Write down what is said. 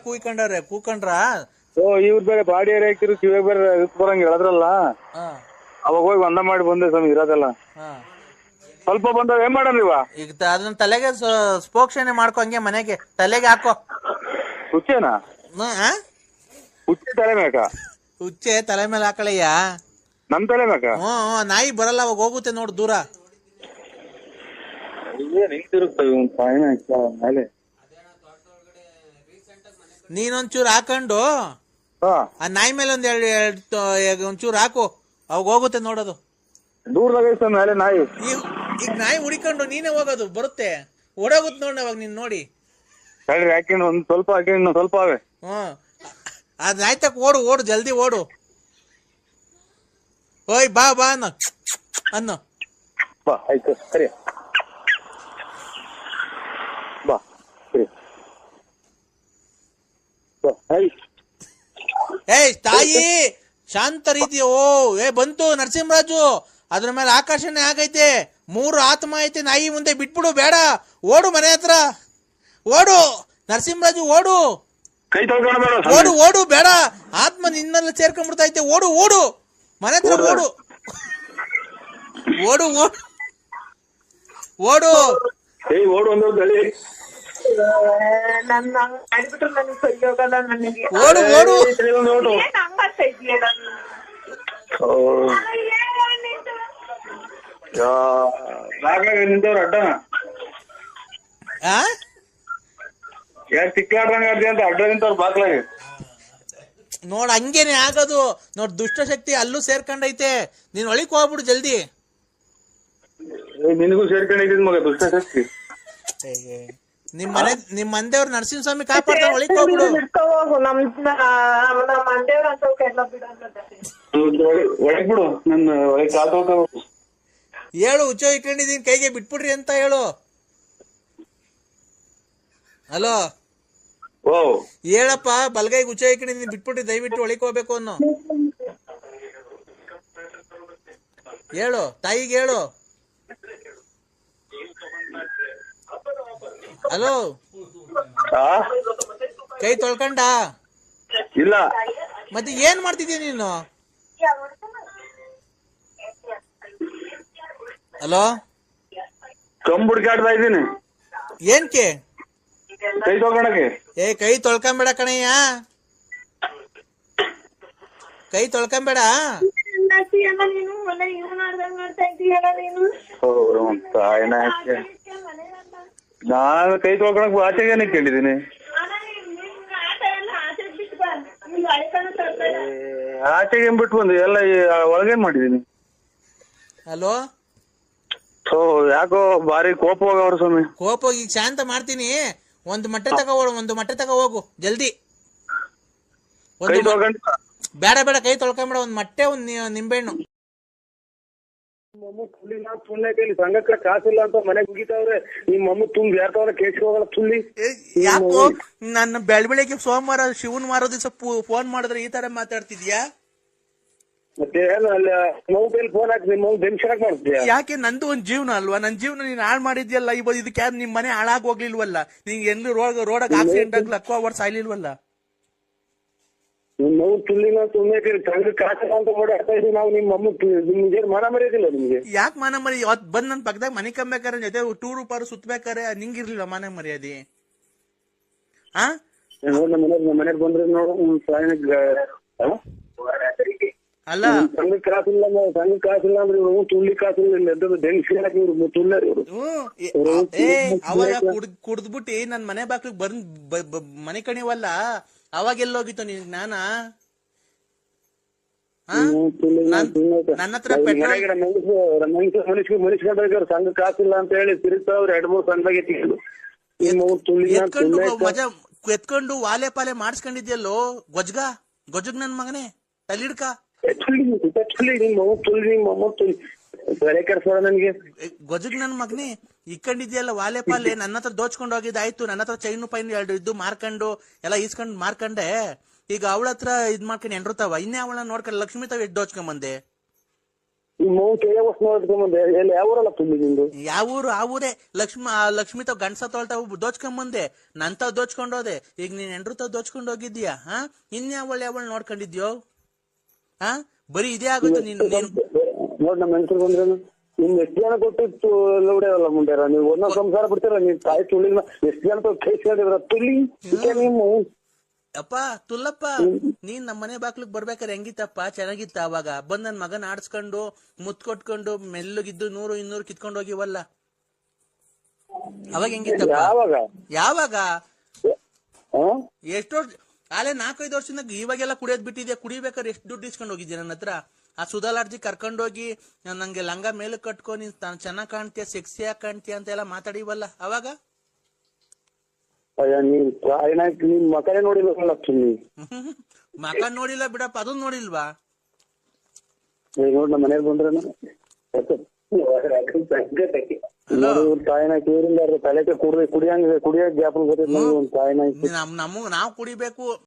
ಕೂಯ್ಕೊಂಡವ್ರೆ ಕೂಕೊಂಡ್ರ? ಓ ಇವ್ರ ಬೇರೆ body area ಹಾಕಿರು ಕಿವಿಗೆ ಬೇರೆ ಬರಂಗ್ ಹೇಳದ್ರಲ್ಲ? ಹಾ. ಅವಾಗ ಹೋಗಿ ಒಂದ ಮಾಡಿ ಬಂದೆ ಸ್ವಾಮಿ ಇರೋದಲ್ಲ. ಹಾ. ಸ್ವಲ್ಪ ಬಂದಾಗ ಏನ್ ಮಾಡೋಣ ಇವ? ಈಗ ತ- ಅದನ್ನ ತಲೆಗೆ ಸ್ಪೋಕ್ಷಣೆ ಮಾಡ್ಕೊ ಹಂಗೆ ಮನೆಗೆ ತಲೆಗೆ ಹಾಕೋ. ಹುಚ್ಚೇನಾ? ಹ್ಮ್, ಆ? ಹುಚ್ಚೆ ತಲೆ ಮೇಕ ಹುಚ್ಚೆ ತಲೆ ಮೇಲೆ ಹಾಕಳಯ್ಯ? ನಮ್ ತಲೆ ಮೇಕ ಹ್ಮ್, ನಾಯಿ ಬರಲ್ಲ ಅವಾಗ ಹೋಗುತ್ತೆ ನೋಡು ದೂರ. ಏನ್ ಹಿಂತಿರುಗ್ತವೆ ಒಂದ್ ಸಾಯಿನ ಮೇಲೆ ನೀನೊಂಚೂರು ಹಾಕೊಂಡು ಆ ನಾಯಿ ಮೇಲೆ ಒಂದ್ ಎರಡು ಎರಡು ಒಂಚೂರು ಹಾಕು. ಅವಾಗ ಹೋಗುತ್ತೆ ನೋಡೋದು. ದೂರದಾಗ ಮೇಲೆ ನಾಯಿ. ಈಗ ನಾಯಿ ಹುಡಿಕೊಂಡು ನೀನೇ ಹೋಗೋದು ಬರುತ್ತೆ. ಓಡೋಗುತ್ತೆ ನೋಡಿ ಅವಾಗ ನೀನ್ ನೋಡಿ. ತಡ್ರಿ ಹಾಕಿನ ಒಂದ್ ಸ್ವಲ್ಪ ಹಾಕಿನ ಇನ್ನೊಂದ್ ಸ್ವಲ್ಪ ಅವೆ ಹ್ಮ್. ಅದ್ ನಾಯಿ ಓಡು ಓಡು ಜಲ್ದಿ ಓಡು. ಓಯ್ ಬಾ ಬಾ ಅನ್ನ. ಅನ್ನ. ಬಾ ಆಯ್ತು ಸರಿ ಬಾ ಸರಿ ಬಾ ಆಯ್ತು ಏಯ್ ತಾಯಿ ಶಾಂತ ರೀತಿ ಓ ಏ ಬಂತು ನರಸಿಂಹರಾಜು. ಅದ್ರ ಮೇಲೆ ಆಕರ್ಷಣೆ ಆಗೈತೆ. ಮೂರು ಆತ್ಮ ಐತೆ ನಾಯಿ ಮುಂದೆ ಬಿಟ್ಬಿಡು ಬೇಡ. ಓಡು ಮನೆ ಹತ್ರ. ಓಡು ನರಸಿಂಹರಾಜು ಓಡು. ಓಡು ಓಡು ಬೇಡ. ಆತ್ಮ ನಿನ್ನೆಲ್ಲ ಸೇರ್ಕೊಂಡ್ಬಿಡ್ತೈತೆ ಓಡು ಓಡು. ಮನೆ ಹತ್ರ ಓಡು. ಓಡು. ಓಡು ಓಡು. ಓಡು. ನನ್ನ ಹಂಗ್ ಮಾಡ್ಬಿಟ್ರೆ ನನಗೆ ಸರಿ ಹೋಗಲ್ಲ ನನಗೆ. ಓಡು ಓಡು. ನೋಡು. ಓಟು ಏನ್ ಹಂಗ್ ಮಾಡ್ತಾ ಇದೀಯ ನಾನು ನಿಂತವ್ರ ಅಡ್ಡನ? ಆ? ಯಾಕೆ ತಿಕ್ಲಾಡ್ದಂಗ ಆಡ್ದಿ ಅಂತ ಅಡ್ಡ ನಿಂತವ್ರ ನೋಡ್ ಹಂಗೇನೆ ಆಗೋದು. ನೋಡ್ ದುಷ್ಟಶಕ್ತಿ ಅಲ್ಲೂ ಸೇರ್ಕೊಂಡೈತೆ. ನೀನ್ ಒಳಿಕ್ ಹೋಗ್ಬಿಡು ಜಲ್ದಿ. ನಿನಗೂ ಸೇರ್ಕೊಂಡೈತಿ ಮಗ ದುಷ್ಟ ಶಕ್ತಿ. ನಿಮ್ ಮನೆ ನಿಮ್ ಮಂದೇವ್ರ ಹೋಗ್ಬಿಡು ಅಂತ ಎಲ್ಲ ಬಿಡಲ್ಲ ಒಳಗ್ ಬಿಡು ನನ್ನ ಒಳಗ್ ಕಾಲ್ ತೊಳ್ಕೊ ಹೇಳು ಹುಚ್ಚ ಇಟ್ಕೊಂಡಿದೀನಿ ಕೈಗೆ ಬಿಟ್ಬಿಡ್ರಿ ಅಂತ ಹೇಳು ಹಲೋ ಓ ಹೇಳಪ್ಪ ಬಲ್ಗೈಗೆ ಉಚ್ಚ ಇಟ್ಕೊಂಡಿದೀನಿ ಬಿಟ್ಬಿಟ್ರಿ ದಯವಿಟ್ಟು ಒಳಿಕ್ ಹೋಗ್ಬೇಕು ಅನ್ನೋ ಹೇಳು ತಾಯಿಗೆ ಹೇಳು ಹಲೋ? ಕೈ ತೊಳ್ಕಂಡ? ಇಲ್ಲ. ಮತ್ತೆ ಏನ್ ಮಾಡ್ತಿದ್ಯ ನೀನು? ಹಲೋ? ಕಂಬುಡ್ಕಾಡ್ತಾ ಇದ್ದೀನಿ. ಏನ್ಕೆ? ಕೈ ತೊಳ್ಕೊಳಕ್ಕೆ. ಏ ಕೈ ತೊಳ್ಕೊಂಬೇಡ ಕಣಯ್ಯ. ಕೈ ತೊಳ್ಕೊಂಬೇಡ. ನೀನು ನೀನು ಕೈ ತೊಳ್ಕೊಳಕ್ ಆಚೆಗೇನೆ ಕೇಳಿದೀನಿ ಆಚೆಗ್ ಬಿಟ್ಟು ಬಂದು ಎಲ್ಲ ಒಳಗೇನ್ ಮಾಡಿದೀನಿ ಹಲೋ? ಸೊ ಯಾಕೋ ಬಾರಿ ಕೋಪ ಹೋಗವ್ರ ಸ್ವಾಮಿ. ಕೋಪ ಹೋಗಿ ಈಗ ಶಾಂತ ಮಾಡ್ತೀನಿ. ಒಂದು ಮಟ್ಟೆ ತಗೋ ಹೋಗು ಒಂದು ಮಟ್ಟೆ ತಗೋ ಹೋಗು ಜಲ್ದಿ. ಕೈ ಒಂದು ಮ- ತೊಳ್ಕೊಂಡು ಬೇಡ ಬೇಡ ಕೈ ತೊಳ್ಕೊಂಬೇಡ ಒಂದ್ ಮಟ್ಟೆ ಒಂದ್ ನಿ- ನಿಂಬೆಹಣ್ಣು. ಸುಮ್ಮನೆ ಕೈಲಿ ಸಂಘಕ್ಕೆ ಕಾಸಿಲ್ಲ ಅಂತ ಮನೆಗೆ ಮುಗಿತಾವ್ರೆ. ನಿಮ್ಮ ಅಮ್ಮ ತುಂಬ ಯಾರ್ತವ್ರ ಕೇಸ್ಗೆ ಹೋಗಲ್ಲ ತುಳ್ಳಿ ಯಾಕೋ ನನ್ನ ಬೆಳ್ ಬೆಳಿಗ್ಗೆ ಸೋಮವಾರ ಶಿವನ್ ವಾರ ದಿವಸ ಫೋನ್ ಮಾಡಿದ್ರೆ ಈ ತರ ಮಾತಾಡ್ತಿದ್ಯಾ? ಮತ್ತೆ ಏನು ಅಲ್ಲಿ ಮಗು ಫೋನ್ ಹಾಕಿ ನಿಮ್ಮ ಮಗು ಬೆನ್ಶನಕ್ ಮಾಡ್ತೀಯ ಯಾಕೆ ನಂದು ಒಂದ್ ಜೀವನ ಅಲ್ವಾ? ನನ್ ಜೀವನ ನೀನ್ ಹಾಳು ಮಾಡಿದ್ಯಲ್ಲ ಇವತ್ತು ಇದಕ್ಕೆ ಯಾರು ನಿಮ್ ಮನೆ ಹಾಳಾಗ್ ಹೋಗ್ಲಿಲ್ವಲ್ಲ? ನೀನ್ ಎಲ್ಲಿ ರೋಡ್ ರೋಡಾಗ ಆಕ್ಸಿಡೆಂಟ್ ಆಗ್ಲಿ ಅಕ್ವಾ ವರ್ಷ ಸಾಯ್ಲಿಲ್ವಲ್ಲ? ಸುಮ್ಮನೆ ಕಾಸಿಲ್ಲ ಅಂತ ಓಡಾಡ್ತಾ ಇದ್ದೀವಿ ನಾವು ನಿಮ್ಮ ಅಮ್ಮ ನಿಮ್ಗೆ ಮಾನ ಮರ್ಯಾದಿಲ್ಲ ನಿಮ್ಗೆ. ಯಾಕೆ ಮಾನ ಮರಿ ಅವತ್ ಬಂದ್ ನನ್ ಪಕ್ಕದಾಗ ಮನೆ ಕಂಬೇಕಾರ ಜೊತೆ ಟೂರ್ ಪಾರು ಸುತ್ತಬೇಕಾರೆ ನಿಂಗಿರ್ಲಿಲ್ಲ ಮಾನ ಮರ್ಯಾದೆ. ಆ? ನೋಡ್ ನಮ್ಮ ಮನೆ ನಮ್ಮ ಮನೆಗೆ ಬಂದ್ರೆ ನೋಡು ಅಲ್ಲ. ಕಾಸಿಲ್ಲ ಅಂದ್ರೆ ಸಂಘಕ್ಕೆ ಕಾಸಿಲ್ಲ ಅಂದ್ರೆ ಇವ್ರು ತುಳ್ಳಿ ಕಾಸಿಲ್ಲ ಇವ್ರು ಇವ್ರು. ಅವಾಗ ಕುಡ್ದ್ ಕುಡ್ದ್ಬಿಟ್ಟಿ ನನ್ ಮನೆ ಬಾಕ್ಲಿಗ್ ಬಂದ್ ಮನೆ ಕಣಿವಲ್ಲ. ಅವಾಗ ಎಲ್ಲೋಗಿತ್ತು ನಿನ್ ಜ್ಞಾನ? ನನ್ನ ಹತ್ರ ಪೆಟ್ರೋಲ್ ಮನುಷ್ಯ ಸಂಘ ಕಾಸಿಲ್ಲ ಅಂತ ಹೇಳಿ ತಿರುಗ್ತಾವ್ರೆ ಎರಡ್ ಮೂರ್ ಸಂಘದಾಗ ಎತ್ಕೊಂಡು ಮಜಾ ಎತ್ಕೊಂಡು ವಾಲೆ ಪಾಲೆ ಮಾಡಿಸ್ಕೊಂಡಿದ್ಯಲ್ಲೋ ಗೊಜ್ಗ? ಗೊಜ್ಗ ನನ್ ಮಗನೇ ತಲಿಡ್ಕ ನಿಮ್ಮ ನಿಮ್ಮ ನನ್ಗೆ. ಗೊಜಗ್ ನನ್ ಮಗನೇ ಇಕ್ಕಂಡಿದ್ಯಲ್ಲ ವಾಲೆ ಪಾಲೆ ನನ್ನ ಹತ್ರ ದೋಚ್ಕೊಂಡು ಹೋಗಿದ್ದಾಯ್ತು ನನ್ನ ಹತ್ರ ಚೈನು ಪೈನು ಎರಡು ಇದ್ದು ಮಾರ್ಕೊಂಡು ಎಲ್ಲ ಈಸ್ಕೊಂಡ್ ಮಾರ್ಕಂಡೆ. ಈಗ ಅವಳ ಹತ್ರ ಇದ್ ಮಾಡ್ಕೊಂಡು ಎಂಡ್ರತಾವ ಇನ್ನೇ ಅವಳ ನೋಡ್ಕೊಂಡು ಲಕ್ಷ್ಮಿ ತಾವ್ ಎಡ್ ದೋಚ್ಕೊಂಬಂದೆ? ನೋಡ್ಕೊಂಬಂದೆ. ಎಲ್ಲಿ ಯಾವ ಊರಲ್ಲ ತುಂಬಿ ನಿಂದು? ಯಾವ ಊರು? ಆ ಊರೇ. ಲಕ್ಷ್ಮ ಲಕ್ಷ್ಮಿ ತಾವ್ ಗಂಡಸ ತೊಳ್ತಾವ್ ದೋಚ್ಕೊಂಬಂದೆ. ನಂತಾವ್ ದೋಚ್ಕೊಂಡೋದೆ ಈಗ ನೀನ್ ಹೆಂಡ್ರು ತಾವ್ ದೋಚ್ಕೊಂಡ್ ಹೋಗಿದ್ಯಾ ಹಾ? ಇನ್ಯಾವಳ ಯಾವಳ ನೋಡ್ಕೊಂಡಿದ್ಯೋ? ಹಾ? ಬರೀ ಇದೇ ಆಗುತ್ತೆ ನೀನ್ ನೋಡ್ ನಮ್ಮ ಹೆಂಗಸರು ಬಂದ್ರೇನು ನಿಮ್ ಎಷ್ಟ್ ಜನ ಕೊಟ್ಟಿತ್ತು ಲೌಡ್ಯಾವಲ್ಲ ಮುಂಡ್ಯಾರ ನೀವು ಒಂದೊಂದ್ ಸಂಸಾರ ಬಿಡ್ತೀರ? ನೀವ್ ತಾಯಿ ತುಳಿನ ಎಷ್ಟ್ ಜನ ಕೈಸ್ಕೊಂಡಿದ್ರ ತುಳಿ? ನಿಮ್ಮ ಅಪ್ಪ ತುಲ್ಲಪ್ಪ ನೀನ್ ನಮ್ಮ ಮನೆ ಬಾಕ್ಲಿಗ್ ಬರ್ಬೇಕಾದ್ರೆ ಹೆಂಗಿತ್ತಪ್ಪ? ಚೆನ್ನಾಗಿತ್ತ ಅವಾಗ? ಬಂದ್ ನನ್ ಮಗನ ಆಡ್ಸ್ಕೊಂಡು ಮುತ್ ಕೊಟ್ಕೊಂಡು ಮೆಲ್ಲಗಿದ್ದು ನೂರು ಇನ್ನೂರು ಕಿತ್ಕೊಂಡು ಹೋಗಿವಲ್ಲ? ಅವಾಗ ಹೆಂಗಿತ್ತಪ್ಪ? ಯಾವಾಗ? ಎಷ್ಟೋ ಆಲೆ ನಾಲ್ಕೈದು ವರ್ಷದಿಂದ ಇವಾಗೆಲ್ಲ ಕುಡಿಯೋದ್ ಬಿಟ್ಟಿದ್ಯಾ? ಕುಡಿಬೇಕಾದ್ರೆ ಎಷ್ಟು ದುಡ್ಡು ಇಸ್ಕೊಂಡು ಹೋಗಿದ್ಯಾ ನನ್ನ ಹತ್ರ? ಆ ಸುಧಾಲಾರ್ಜಿ ಕರ್ಕೊಂಡೋಗಿ ನಂಗೆ ಲಂಗ ಮೇಲೆ ಕಟ್ಕೊ ನೀನ್ ಚೆನ್ನಾಗ್ ಕಾಣ್ತೀಯ ಸೆಕ್ಸಿಯಾಗಿ ಕಾಣ್ತೀಯ ಅಂತ ಎಲ್ಲ ಮಾತಾಡಿವಲ್ಲ ಅವಾಗ? ಮಕ ನೋಡಿಲ್ಲ ಬಿಡಪ್ಪ ಅದನ್ನ ನೋಡಿಲ್ವಾ? ಈಗ ನೋಡ್ ನಮ್ಮ ಮನೆಗೆ ನಮ್ ನಮಗ್ ನಾವ್ ಕುಡಿಬೇಕು.